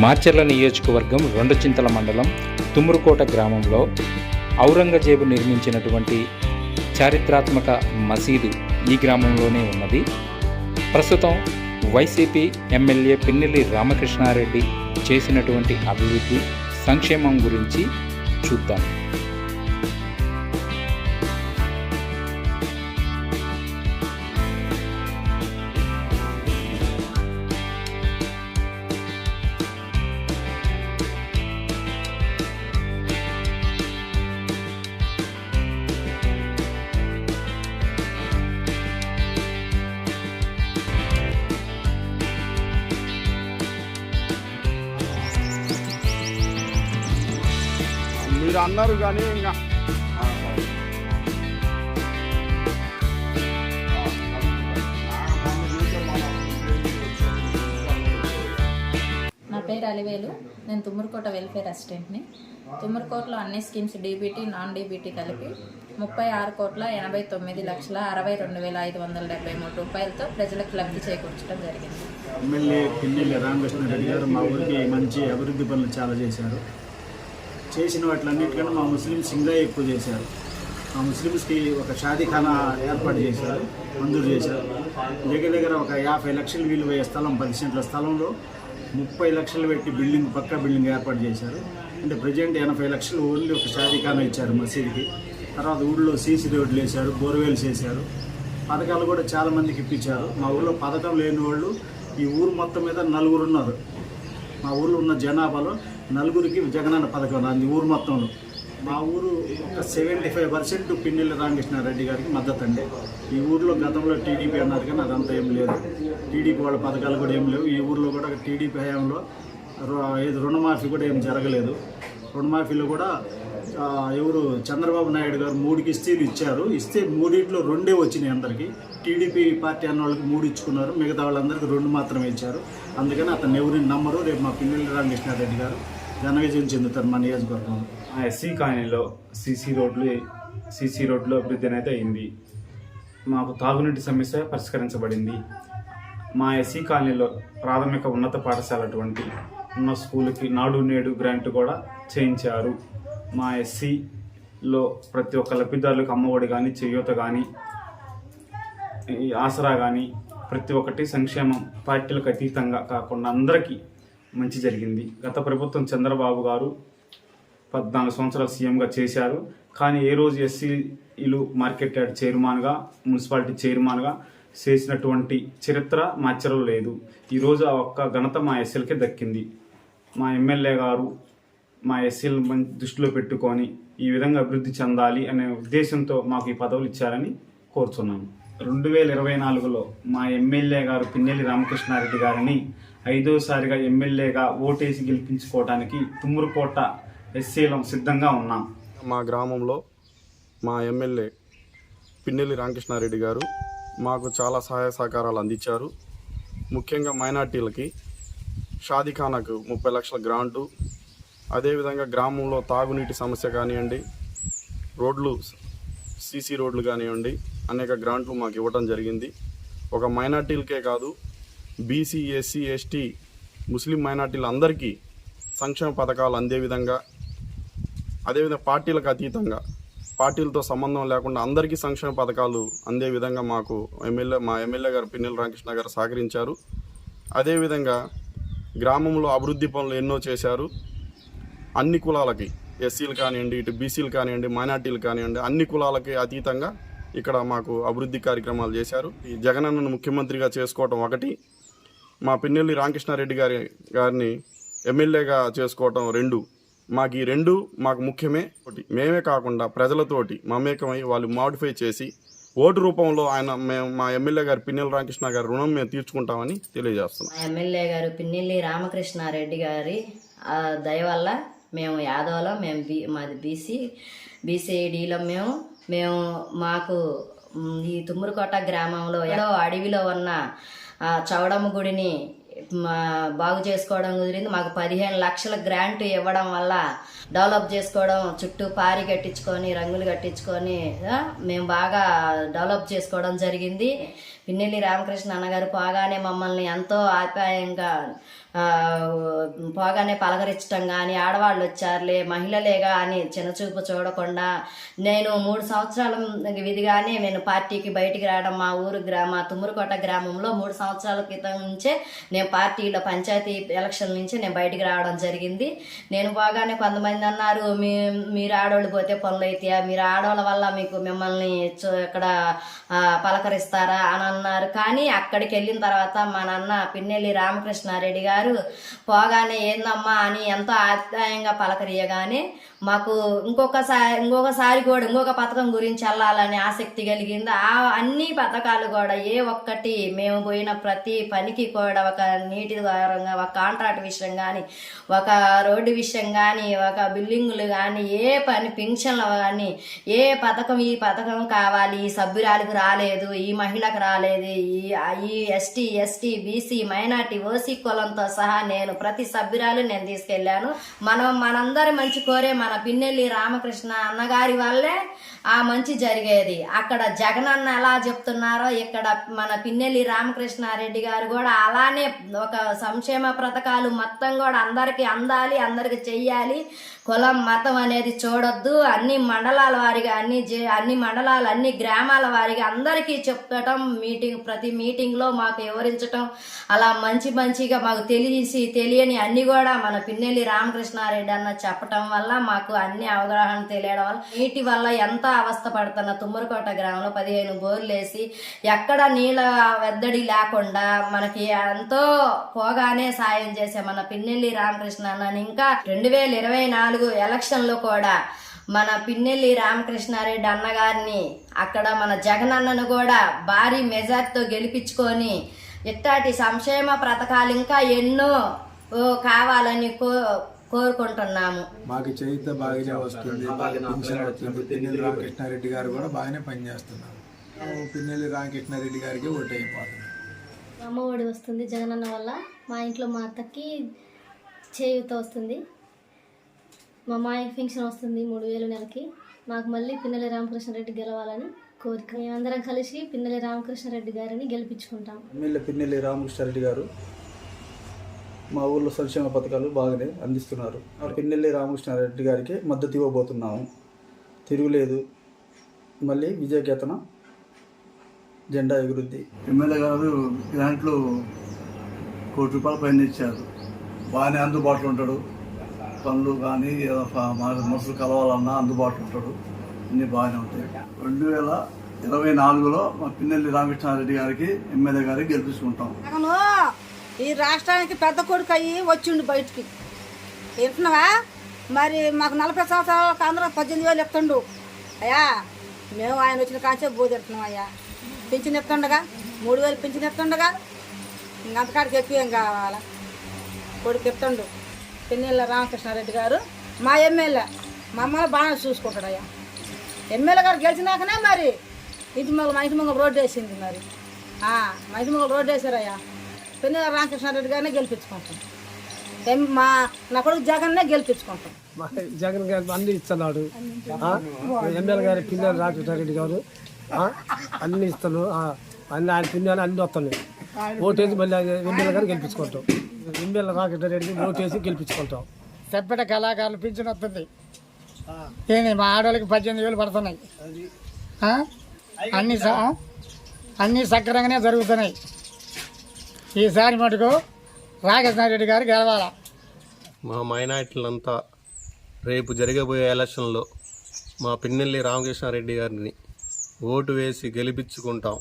మార్చర్ల నియోజకవర్గం రెండచింతల మండలం తుమ్మురుకోట గ్రామంలో ఔరంగజేబు నిర్మించినటువంటి చారిత్రాత్మక మసీదు ఈ గ్రామంలోనే ఉన్నది. ప్రస్తుతం వైసీపీ ఎమ్మెల్యే పిన్నెల్లి రామకృష్ణారెడ్డి చేసినటువంటి అభివృద్ధి సంక్షేమం గురించి చూద్దాం. మీరు అన్నారు కానీ ఇంకా నా పేరు అలివేలు. నేను తుమ్మూరుకోట వెల్ఫేర్ అసిస్టెంట్ని. తుమ్మూరుకోటలో అన్ని స్కీమ్స్ డీబీటీ నాన్ డీబీటీ కలిపి ముప్పై ఆరు కోట్ల ఎనభై తొమ్మిది లక్షల అరవై రెండు వేల ఐదు వందల డెబ్బై మూడు రూపాయలతో ప్రజలకు లబ్ధి చేకూర్చడం జరిగింది. ఎమ్మెల్యే పిన్నెల్లి రామకృష్ణారెడ్డి గారు మా ఊరికి మంచి అభివృద్ధి పనులు చాలా చేశారు. చేసిన వాటిలన్నిటికన్నా మా ముస్లిమ్స్ ఇంకా ఎక్కువ చేశారు. ఆ ముస్లిమ్స్కి ఒక షాదీఖానా ఏర్పాటు చేశారు మంజూరు చేశారు. దగ్గర దగ్గర ఒక యాభై లక్షలు విలువయ్యే స్థలం పది సెంట్ల స్థలంలో ముప్పై లక్షలు పెట్టి బిల్డింగ్ పక్క బిల్డింగ్ ఏర్పాటు చేశారు. అంటే ప్రజెంట్ ఎనభై లక్షలు ఓన్లీ ఒక షాదీఖానా ఇచ్చారు మసీదుకి. తర్వాత ఊళ్ళో సీసీ రోడ్లు వేశారు బోర్వెల్స్ వేశారు. పథకాలు కూడా చాలా మందికి ఇప్పించారు. మా ఊళ్ళో పథకం లేని వాళ్ళు ఈ ఊరు మొత్తం మీద నలుగురు ఉన్నారు. మా ఊళ్ళో ఉన్న జనాభాలో నలుగురికి జగనన్న పథకం రాంది ఊరు మొత్తంలో. మా ఊరు ఒక seventy five percent Pinnelli Ramakrishna Reddy గారికి మద్దతు అండి ఈ ఊర్లో గతంలో టీడీపీ అన్నారు కానీ అదంతా ఏం లేదు. టీడీపీ వాళ్ళ పథకాలు కూడా ఏం లేవు. ఈ ఊర్లో కూడా టీడీపీ హయాంలో రు- ఏది రుణమాఫీ కూడా ఏం జరగలేదు. రుణమాఫీలో కూడా ఎవరు చంద్రబాబు నాయుడు గారు మూడు కిస్తీలు ఇచ్చారు. ఇస్తే మూడింట్లో రెండే వచ్చినాయి అందరికీ. టీడీపీ పార్టీ అన్న వాళ్ళకి మూడు ఇచ్చుకున్నారు. మిగతా వాళ్ళందరికీ రెండు మాత్రమే ఇచ్చారు. అందుకని అతను ఎవరిని నమ్మరు రేపు మా పిన్నెల్లి రామకృష్ణారెడ్డి గారు. ఘన విజయం చెందుతారు మా నియోజకవర్గం ఆ ఎస్సీ కాలనీలో సీసీ రోడ్లు సీసీ రోడ్లు అభివృద్ధి అనేది అయింది. మాకు తాగునీటి సమస్య పరిష్కరించబడింది. మా ఎస్సీ కాలనీలో ప్రాథమిక ఉన్నత పాఠశాల అటువంటి ఉన్న స్కూల్కి నాడు నేడు గ్రాంట్ కూడా చేయించారు. మా ఎస్సీలో ప్రతి ఒక్క లబ్ధిదారులకు అమ్మఒడి కానీ చేయూత కానీ ఈ ఆసరా కానీ ప్రతి ఒక్కటి సంక్షేమం పార్టీలకు అతీతంగా కాకుండా అందరికీ మంచి జరిగింది. గత ప్రభుత్వం చంద్రబాబు గారు పద్నాలుగు సంవత్సరాలు సీఎంగా చేశారు. కానీ ఏ రోజు ఎస్సీలు మార్కెట్ యార్డ్ చైర్మన్గా మున్సిపాలిటీ చైర్మన్గా చేసినటువంటి చరిత్ర మా లేదు. ఈరోజు ఆ ఒక్క ఘనత మా ఎస్సీలకే దక్కింది. మా ఎమ్మెల్యే గారు మా ఎస్సీలు దృష్టిలో పెట్టుకొని ఈ విధంగా అభివృద్ధి చెందాలి అనే ఉద్దేశంతో మాకు ఈ పదవులు ఇచ్చారని కోరుచున్నాను. రెండు వేల ఇరవై నాలుగులో మా ఎమ్మెల్యే గారు పిన్నెల్లి రామకృష్ణారెడ్డి గారిని ఐదోసారిగా ఎమ్మెల్యేగా ఓటేసి గెలిపించుకోవడానికి తుమ్మురుకోట ఎస్సీలం సిద్ధంగా ఉన్నాం. మా గ్రామంలో మా ఎమ్మెల్యే పిన్నెల్లి రామకృష్ణారెడ్డి గారు మాకు చాలా సహాయ సహకారాలు అందించారు. ముఖ్యంగా మైనార్టీలకి షాదిఖానాకు ముప్పై లక్షల గ్రాంటు అదేవిధంగా గ్రామంలో తాగునీటి సమస్య కానివ్వండి రోడ్లు సీసీ రోడ్లు కానివ్వండి అనేక గ్రాంట్లు మాకు ఇవ్వటం జరిగింది. ఒక మైనార్టీలకే కాదు బీసీ ఎస్సీ ఎస్టీ ముస్లిం మైనార్టీలు అందరికీ సంక్షేమ పథకాలు అందే విధంగా అదేవిధంగా పార్టీలకు అతీతంగా పార్టీలతో సంబంధం లేకుండా అందరికీ సంక్షేమ పథకాలు అందే విధంగా మాకు ఎమ్మెల్యే మా ఎమ్మెల్యే గారు పిన్నెల రామకృష్ణ గారు సహకరించారు. అదేవిధంగా గ్రామంలో అభివృద్ధి పనులు ఎన్నో చేశారు. అన్ని కులాలకి ఎస్సీలు కానివ్వండి ఇటు బీసీలు కానివ్వండి మైనార్టీలు కానివ్వండి అన్ని కులాలకి అతీతంగా ఇక్కడ మాకు అభివృద్ధి కార్యక్రమాలు చేశారు. ఈ జగనన్నను ముఖ్యమంత్రిగా చేసుకోవటం ఒకటి. మా పిన్నెల్లి రామకృష్ణారెడ్డి గారి గారిని ఎమ్మెల్యేగా చేసుకోవటం రెండు. మాకు ఈ రెండు మాకు ముఖ్యమే. ఒకటి మేమే కాకుండా ప్రజలతోటి మమేకమై వాళ్ళు మాడిఫై చేసి ఓటు రూపంలో ఆయన మేము మా ఎమ్మెల్యే గారి పిన్నెల రామకృష్ణ గారి రుణం మేము తీర్చుకుంటామని తెలియజేస్తున్నాం. మా ఎమ్మెల్యే గారు పిన్నెల్లి రామకృష్ణారెడ్డి గారి దయ వల్ల మేము యాదవలో మేము బీ మాది బీసీ బీసీడీలో మేము మేము మాకు ఈ తుమ్మురుకోట గ్రామంలో ఏదో అడవిలో ఉన్న చౌడమ్మ గుడిని మా బాగు చేసుకోవడం కుదిరింది. మాకు పదిహేను లక్షల గ్రాంట్ ఇవ్వడం వల్ల డెవలప్ చేసుకోవడం చుట్టూ పారి కట్టించుకొని రంగులు కట్టించుకొని మేము బాగా డెవలప్ చేసుకోవడం జరిగింది. పిన్నెల్లి రామకృష్ణ అన్నగారు పోగానే మమ్మల్ని ఎంతో ఆప్యాయంగా పోగానే పలకరించడం కానీ ఆడవాళ్ళు వచ్చారులే మహిళలేగా అని చిన్నచూపు చూడకుండా నేను మూడు సంవత్సరాల విధిగానే నేను పార్టీకి బయటికి రావడం మా ఊరు గ్రామ తుమ్మురుకోట గ్రామంలో మూడు సంవత్సరాల క్రితం నుంచే నేను పార్టీలో పంచాయతీ ఎలక్షన్ నుంచి నేను బయటికి రావడం జరిగింది. నేను పోగానే కొంతమంది అన్నారు మీ మీరు ఆడవాళ్ళు పోతే పనులు అవుతాయా మీరు ఆడవాళ్ళ వల్ల మీకు మిమ్మల్ని చూ- ఇక్కడ పలకరిస్తారా? అని అన్నారు. కానీ అక్కడికి వెళ్ళిన తర్వాత మా నాన్న పిన్నెల్లి రామకృష్ణారెడ్డి గారు పోగానే ఏందమ్మా అని ఎంతో ఆప్యాయంగా పలకరియగానే మాకు ఇంకొకసారి ఇంకొకసారి కూడా ఇంకొక పథకం గురించి వెళ్ళాలని ఆసక్తి కలిగింది. ఆ అన్ని పథకాలు కూడా ఏ ఒక్కటి మేము పోయిన ప్రతి పనికి కూడా ఒక నీటి ద్వారంగా ఒక కాంట్రాక్ట్ విషయం కానీ ఒక రోడ్డు విషయం కానీ ఒక బిల్డింగులు కానీ ఏ పని పింఛన్లు కానీ ఏ పథకం ఈ పథకం కావాలి ఈ సభ్యురాలకు రాలేదు ఈ మహిళకు రాలేదు ఈ ఈ ST ST BC minority OC కులంతో సహా నేను ప్రతి సభ్యురాలు నేను తీసుకెళ్ళాను. మనం మనందరి మంచి కోరే మన పిన్నెల్లి రామకృష్ణ అన్నగారి వల్లే ఆ మంచి జరిగేది. అక్కడ జగన్ అన్న ఎలా చెప్తున్నారో ఇక్కడ మన పిన్నెల్లి రామకృష్ణారెడ్డి గారు కూడా అలానే ఒక సంక్షేమ పథకాలు మొత్తం కూడా అందరికీ అందాలి అందరికీ చెయ్యాలి. కులం మతం అనేది చూడొద్దు. అన్ని మండలాల వారిగా అన్ని జే- అన్ని మండలాలు అన్ని గ్రామాల వారిగా అందరికీ చెప్పటం మీటింగ్ ప్రతి మీటింగ్లో మాకు వివరించటం అలా మంచి మంచిగా మాకు తెలిసి తెలియని అన్ని కూడా మన పిన్నెల్లి రామకృష్ణారెడ్డి అన్న చెప్పటం వల్ల మాకు అన్ని అవగాహన తెలియడం వల్ల నీటి వల్ల ఎంత అవస్థ పడుతున్న తుమ్మరకోట గ్రామంలో పదిహేను బోర్లేసి ఎక్కడ నీళ్ళ వెద్దడి లేకుండా మనకి ఎంతో పోగానే సాయం చేసే మన పిన్నెల్లి రామకృష్ణ అన్నని ఇంకా రెండు వేల ఇరవై నాలుగు ఎలక్షన్లో కూడా మన పిన్నెల్లి రామకృష్ణారెడ్డి అన్నగారిని అక్కడ మన జగనన్నను కూడా భారీ మెజార్టీతో గెలిపించుకొని ఇట్లాంటి సంక్షేమ పథకాలు ఇంకా ఎన్నో కావాలని కో కోరుకుంటున్నాము. మాకు చేయిత బాగానే వస్తుంది. బాగా పెన్షన్ వస్తుంది. పిన్నెల్లి రామకృష్ణారెడ్డి గారు కూడా బాగానే పనిచేస్తున్నారు. పిన్నెల్లి రామకృష్ణారెడ్డి గారికి ఓటు అయిపోతున్నాం అమ్మ ఒడి వస్తుంది జగనన్న వల్ల. మా ఇంట్లో మా అత్తకి చేయూత వస్తుంది. మా మాయకి పెన్షన్ వస్తుంది మూడు వేలు నెలకి. మాకు మళ్ళీ పిన్నెల్లి రామకృష్ణారెడ్డి గెలవాలని కోరిక. మేమందరం కలిసి పిన్నెల్లి రామకృష్ణారెడ్డి గారిని గెలిపించుకుంటాం. ఎమ్మెల్యే పిన్నెల్లి రామకృష్ణారెడ్డి గారు మా ఊర్లో సంక్షేమ పథకాలు బాగానే అందిస్తున్నారు. పిన్నెల్లి రామకృష్ణారెడ్డి గారికి మద్దతు ఇవ్వబోతున్నాము. తిరుగులేదు. మళ్ళీ విజయకేతన జెండా ఎగురుద్ది. ఎమ్మెల్యే గారు గ్రాంట్లు కోటి రూపాయల పైన ఇచ్చారు. బాగానే అందుబాటులో ఉంటాడు. పనులు కానీ మనుషులు కలవాలన్నా అందుబాటులో ఉంటాడు. అన్నీ బాగానే ఉంటాయి. రెండు వేల ఇరవై నాలుగులో మా పిన్నెల్లి రామకృష్ణారెడ్డి గారికి ఎమ్మెల్యే గారికి గెలిపించుకుంటాం. ఈ రాష్ట్రానికి పెద్ద కొడుకు అయ్యి వచ్చిండు బయటికి. వింటున్నావా? మరి మాకు నలభై సంవత్సరాలకు అందరూ పద్దెనిమిది వేలు ఇస్తుండు. అయ్యా మేము ఆయన వచ్చిన కాంచే బోధెడుతున్నాం అయ్యా. పింఛన్ ఎత్తుండగా మూడు వేలు పింఛన్ ఎత్తుండగా ఇంకంతకాడికి ఎక్కువ ఏం కావాలా? కొడుకు ఎత్తుండు పెన్నెళ్ళ రామకృష్ణారెడ్డి గారు మా ఎమ్మెల్యే. మమ్మల్ని బాగా చూసుకుంటాడు అయ్యా. ఎమ్మెల్యే గారు గెలిచినాకనే మరి ఇంటి మొగలు మా ఇంటి మొగలు రోడ్డు వేసింది మరి. మంచి మా ఇంటి మొగలు రోడ్డు వేసారయ్యా పిన్నెల రామకృష్ణారెడ్డి గారినే గెలిపించుకుంటాం. మా నా కొడుకు జగన్నే గెలిపించుకుంటాం. జగన్ గారు అన్ని ఇస్తున్నాడు. ఎమ్మెల్యే గారి పిల్లలు రామకృష్ణారెడ్డి గారు ఆ, అన్ని ఇస్తాను ఆ, అన్ని ఆయన పిల్లలు అన్ని వస్తున్నాయి. ఓటేసి మళ్ళీ ఎమ్మెల్యే గారు గెలిపించుకుంటాం. ఎమ్మెల్యే రామకృష్ణారెడ్డికి ఓటేసి గెలిపించుకుంటాం. చెప్పట కళాకారులు పింఛన్ వస్తుంది. ఏంది మా ఆడవాళ్ళకి పద్దెనిమిది వేలు పడుతున్నాయి. ఆ? అన్ని? అన్ని సక్రమంగానే జరుగుతున్నాయి. ఈసారి మటుకు రెడ్డి గారు గెలవాల? మా మైనార్టీలంతా రేపు జరగబోయే ఎలక్షన్లో మా పిన్నెల్లి రామకృష్ణారెడ్డి గారిని ఓటు వేసి గెలిపించుకుంటాం.